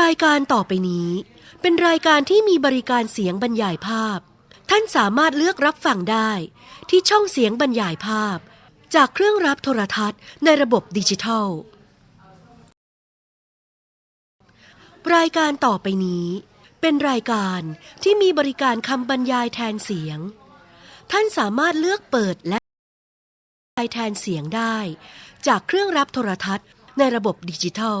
รายการต่อไปนี้ เป็นรายการที่มีบริการเสียงบรรยายภาพ ท่านสามารถเลือกรับฟังได้ ที่ช่องเสียงบรรยายภาพ จากเครื่องรับโทรทัศน์ในระบบดิจิทัล รายการต่อไปนี้ เป็นรายการที่มีบริการคำบรรยายแทนเสียง ท่านสามารถเลือกเปิดและบรรยายแทนเสียงได้ จากเครื่องรับโทรทัศน์ในระบบดิจิทัล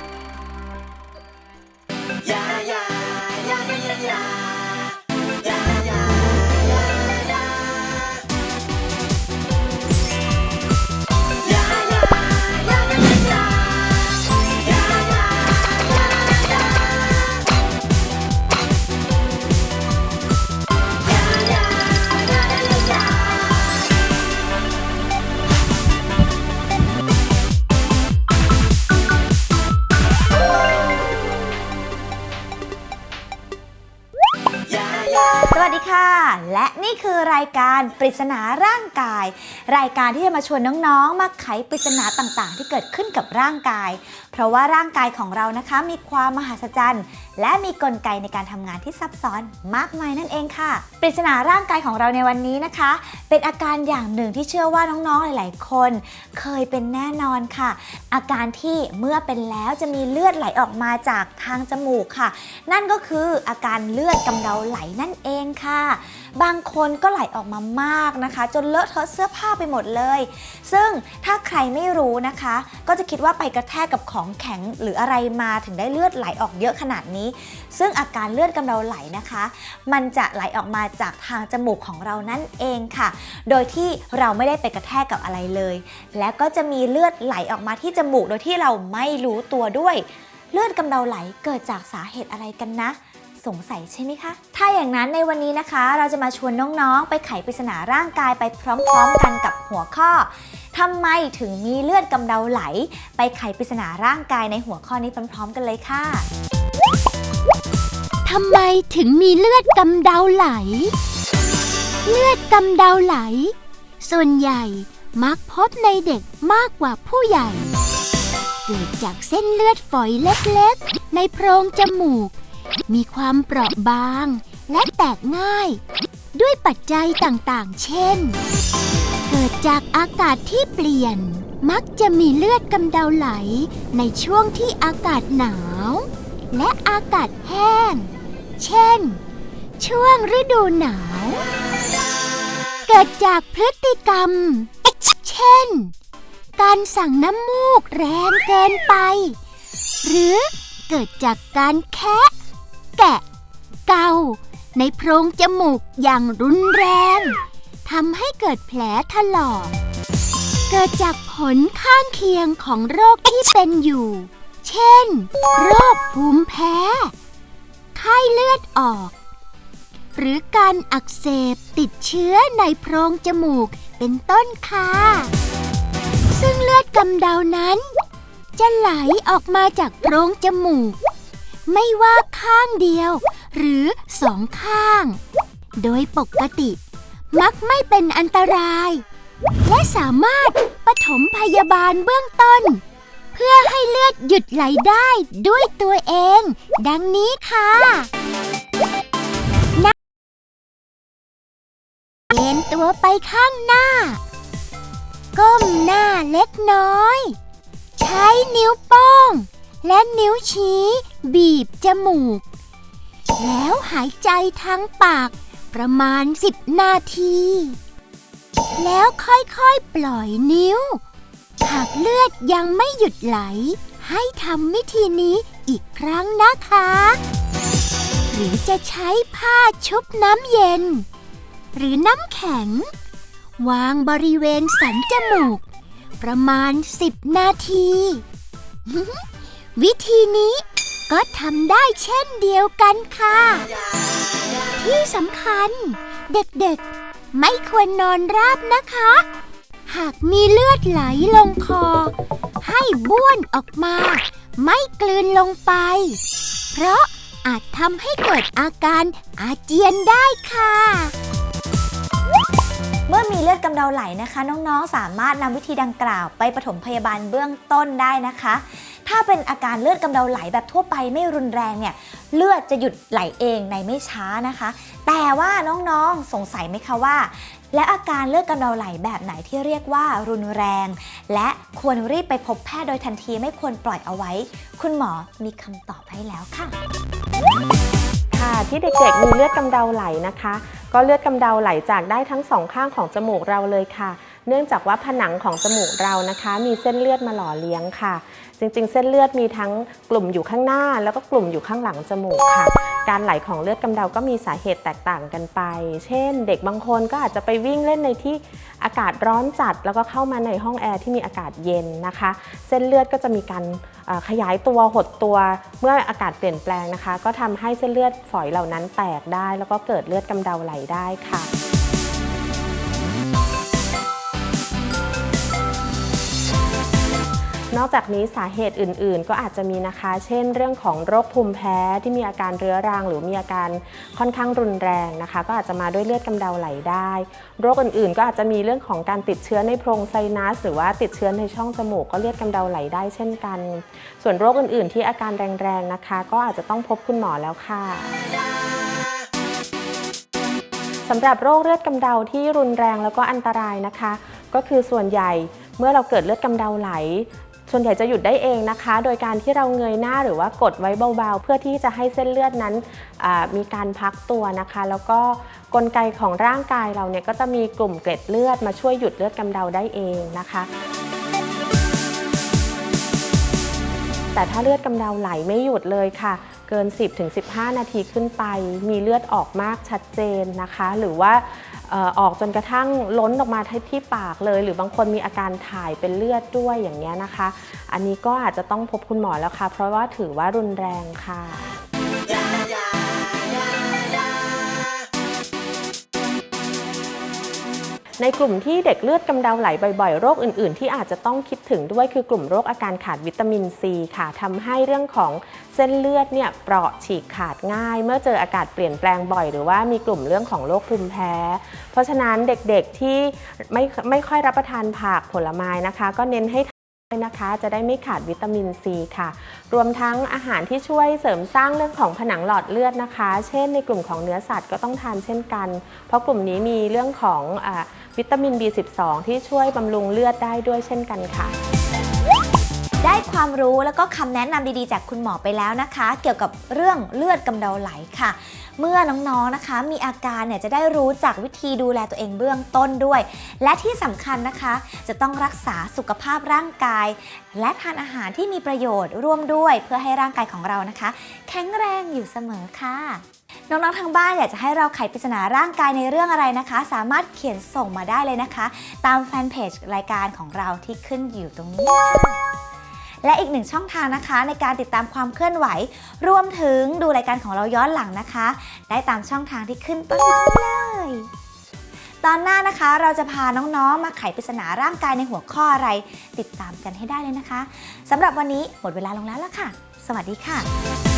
และนี่คือรายการปริศนาร่างกาย รายการที่จะมาชวนน้องๆ มาไขปริศนาต่างๆ ที่เกิดขึ้นกับร่างกายเพราะว่าร่างกายของเรานะคะมีความมหัศจรรย์ และมีกลไกในการทำงานที่ซับซ้อนมากมายนั่นเองค่ะ ปริศนาร่างกายของเราในวันนี้นะคะ เป็นอาการอย่างหนึ่งที่เชื่อว่าน้องๆ หลาย ๆ คน เคยเป็นแน่นอนค่ะ อาการที่เมื่อเป็นแล้วจะมีเลือดไหลออกมาจากทางจมูกค่ะ นั่นก็คืออาการเลือดกำเดาไหลนั่นเองค่ะ บางคนก็ไหลออกมามากนะคะ จนเลอะเทอะเสื้อผ้าไปหมดเลย ซึ่งถ้าใครไม่รู้นะคะ ก็จะคิดว่าไปกระแทกกับของแข็งหรืออะไรมาถึงได้เลือดไหลออกเยอะขนาดนี้ ซึ่งอาการเลือดกำเดาไหลนะคะ มันจะไหลออกมาจากทางจมูกของเรานั่นเองค่ะ โดยที่เราไม่ได้ไปกระแทกกับอะไรเลย และก็จะมีเลือดไหลออกมาที่จมูกโดยที่เราไม่รู้ตัวด้วย เลือดกำเดาไหลเกิดจากสาเหตุอะไรกันนะสงสัยใช่ไหมคะ ถ้าอย่างนั้นในวันนี้นะคะ เราจะมาชวนน้องๆ ไปไขปริศนาร่างกายไปพร้อมๆ กันกับหัวข้อ ทำไมถึงมีเลือดกำเดาไหล ไปไขปริศนาร่างกายในหัวข้อนี้พร้อมๆกันเลยค่ะทำไมถึงมีเลือดกำเดาไหล เลือดกำเดาไหล ส่วนใหญ่มักพบในเด็กมากกว่าผู้ใหญ่ เกิดจากเส้นเลือดฝอยเล็กๆ ในโพรงจมูก มีความเปราะบางและแตกง่าย ด้วยปัจจัยต่างๆ เช่น กิดจากอากาศที่เปลี่ยน มักจะมีเลือดกำเดาไหลในช่วงที่อากาศหนาว และอากาศแห้ง เช่น ช่วงฤดูหนาว เกิดจากพฤติกรรม เช่น การสั่งน้ำมูกแรงเกินไป หรือเกิดจากการแคะแกะ เกาในโพรงจมูกอย่างรุนแรง ทำให้เกิดแผลถลอก เกิดจากผลข้างเคียงของโรคที่เป็นอยู่ เช่น โรคภูมิแพ้ ไข้เลือดออก หรือการอักเสบติดเชื้อในโพรงจมูกเป็นต้นค่ะ ซึ่งเลือดกำเดานั้น จะไหลออกมาจากโพรงจมูก ไม่ว่าข้างเดียว หรือสองข้าง โดยปกติ มักไม่เป็นอันตราย และสามารถปฐมพยาบาลเบื้องต้น เพื่อให้เลือดหยุดไหลได้ด้วยตัวเอง ดังนี้ค่ะเอ็นตัวไปข้างหน้า ก้มหน้าเล็กน้อย ใช้นิ้วโป้ง และนิ้วชี้ บีบจมูก แล้วหายใจทางปาก ประมาณ10นาที แล้วค่อยๆปล่อยนิ้ว หากเลือดยังไม่หยุดไหล ให้ทำวิธีนี้อีกครั้งนะคะ หรือจะใช้ผ้าชุบน้ำเย็น หรือน้ำแข็ง วางบริเวณสันจมูก ประมาณ10นาที วิธีนี้ก็ทำได้เช่นเดียวกันค่ะ ที่สำคัญ เด็กๆ ไม่ควรนอนราบนะคะ หากมีเลือดไหลลงคอ ให้บ้วนออกมา ไม่กลืนลงไป เพราะอาจทำให้เกิดอาการอาเจียนได้ค่ะ เมื่อมีเลือดกำเดาไหลนะคะ น้องๆ สามารถนำวิธีดังกล่าวไปปฐมพยาบาลเบื้องต้นได้นะคะ ถ้าเป็นอาการเลือดกำเดาไหลแบบทั่วไปไม่รุนแรงเนี่ยเลือดจะหยุดไหลเองในไม่ช้านะคะ แต่ว่าน้องๆสงสัยไหมคะว่า และอาการเลือดกำเดาไหลแบบไหนที่เรียกว่ารุนแรง และควรรีบไปพบแพทย์โดยทันทีไม่ควรปล่อยเอาไว้ คุณหมอมีคำตอบให้แล้วค่ะค่ะที่เด็กๆมีเลือดกำเดาไหลนะคะ ก็เลือดกำเดาไหลจากได้ทั้งสองข้างของจมูกเราเลยค่ะ เนื่องจากว่าผนังของจมูกเรานะคะ มีเส้นเลือดมาหล่อเลี้ยงค่ะ จริงๆ เส้นเลือดมีทั้งกลุ่มอยู่ข้างหน้า แล้วก็กลุ่มอยู่ข้างหลังจมูกค่ะ การไหลของเลือดกำเดาก็มีสาเหตุแตกต่างกันไป เช่น เด็กบางคนก็อาจจะไปวิ่งเล่นในที่อากาศร้อนจัด แล้วก็เข้ามาในห้องแอร์ที่มีอากาศเย็นนะคะ เส้นเลือดก็จะมีการขยายตัวหดตัวเมื่ออากาศเปลี่ยนแปลงนะคะ ก็ทำให้เส้นเลือดฝอยเหล่านั้นแตกได้ แล้วก็เกิดเลือดกำเดาไหลได้ค่ะ นอกจากนี้สาเหตุอื่น ๆ ก็อาจจะมีนะคะ เช่น เรื่องของโรคภูมิแพ้ที่มีอาการเรื้อรัง หรือมีอาการค่อนข้างรุนแรงนะคะ ก็อาจจะมาด้วยเลือดกำเดาไหลได้ โรคอื่น ๆ ก็อาจจะมีเรื่องของการติดเชื้อในโพรงไซนัส หรือว่าติดเชื้อในช่องจมูกก็เลือดกำเดาไหลได้เช่นกัน ส่วนโรคอื่น ๆ ที่อาการแรง ๆ นะคะ ก็อาจจะต้องพบคุณหมอแล้วค่ะสำหรับโรคเลือดกำเดาที่รุนแรงแล้วก็อันตรายนะคะ ก็คือส่วนใหญ่เมื่อเราเกิดเลือดกำเดาไหล ส่วนใหญ่จะหยุดได้เองนะคะ โดยการที่เราเงยหน้าหรือว่ากดไว้เบาๆ เพื่อที่จะให้เส้นเลือดนั้นมีการพักตัวนะคะ แล้วก็กลไกของร่างกายเราเนี่ยก็จะมีกลุ่มเกล็ดเลือดมาช่วยหยุดเลือดกำเดาได้เองนะคะแต่ถ้าเลือดกำเดาไหลไม่หยุดเลยค่ะ เกิน 10-15 นาทีขึ้นไป มีเลือดออกมากชัดเจนนะคะ หรือว่า ออกจนกระทั่งล้นออกมาที่ทปากเลย หรือบางคนมีอาการถ่ายเป็นเลือดด้วยอย่างนี้ยนะคะ อันนี้ก็อาจจะต้องพบคุณหมอแล้วค่ะ เพราะว่าถือว่ารุนแรงค่ะ ในกลุ่มที่เด็กเลือดกำเดาไหลบ่อยๆ โรคอื่น ๆ ที่อาจจะต้องคิดถึงด้วยคือกลุ่มโรคอาการขาดวิตามินซีค่ะทำให้เรื่องของเส้นเลือดเนี่ยเปราะฉีกขาดง่าย เมื่อเจออากาศเปลี่ยนแปลงบ่อย หรือว่ามีกลุ่มเรื่องของโรคภูมิแพ้ เพราะฉะนั้นเด็กๆที่ไม่ไม่ค่อยรับประทานผักผลไม้นะคะ ก็เน้นให้ทานนะคะจะได้ไม่ขาดวิตามินซีค่ะ รวมทั้งอาหารที่ช่วยเสริมสร้างเรื่องของผนังหลอดเลือดนะคะ เช่นในกลุ่มของเนื้อสัตว์ก็ต้องทานเช่นกัน เพราะกลุ่มนี้มีเรื่องของอ วิตามิน B12 ที่ช่วยบำรุงเลือดได้ด้วยเช่นกันค่ะ ได้ความรู้แล้วก็คำแนะนำดีๆ จากคุณหมอไปแล้วนะคะ เกี่ยวกับเรื่องเลือดกำเดาไหลค่ะ เมื่อน้องๆนะคะ มีอาการเนี่ยจะได้รู้จักวิธีดูแลตัวเองเบื้องต้นด้วย และที่สำคัญนะคะ จะต้องรักษาสุขภาพร่างกาย และทานอาหารที่มีประโยชน์ร่วมด้วย เพื่อให้ร่างกายของเรานะคะ แข็งแรงอยู่เสมอค่ะ น้องๆทางบ้านอยากจะให้เราไขปริศนาร่างกายในเรื่องอะไรนะคะ สามารถเขียนส่งมาได้เลยนะคะ ตามแฟนเพจรายการของเราที่ขึ้นอยู่ตรงนี้ค่ะและอีกหนึ่งช่องทางนะคะ ในการติดตามความเคลื่อนไหว รวมถึงดูรายการของเราย้อนหลังนะคะ ได้ตามช่องทางที่ขึ้นต้นนี้เลยตอนหน้านะคะเราจะพาน้องๆ มาไขปริศนาร่างกายในหัวข้ออะไร ติดตามกันให้ได้เลยนะคะสำหรับวันนี้หมดเวลาลงแล้วล่ะค่ะ สวัสดีค่ะ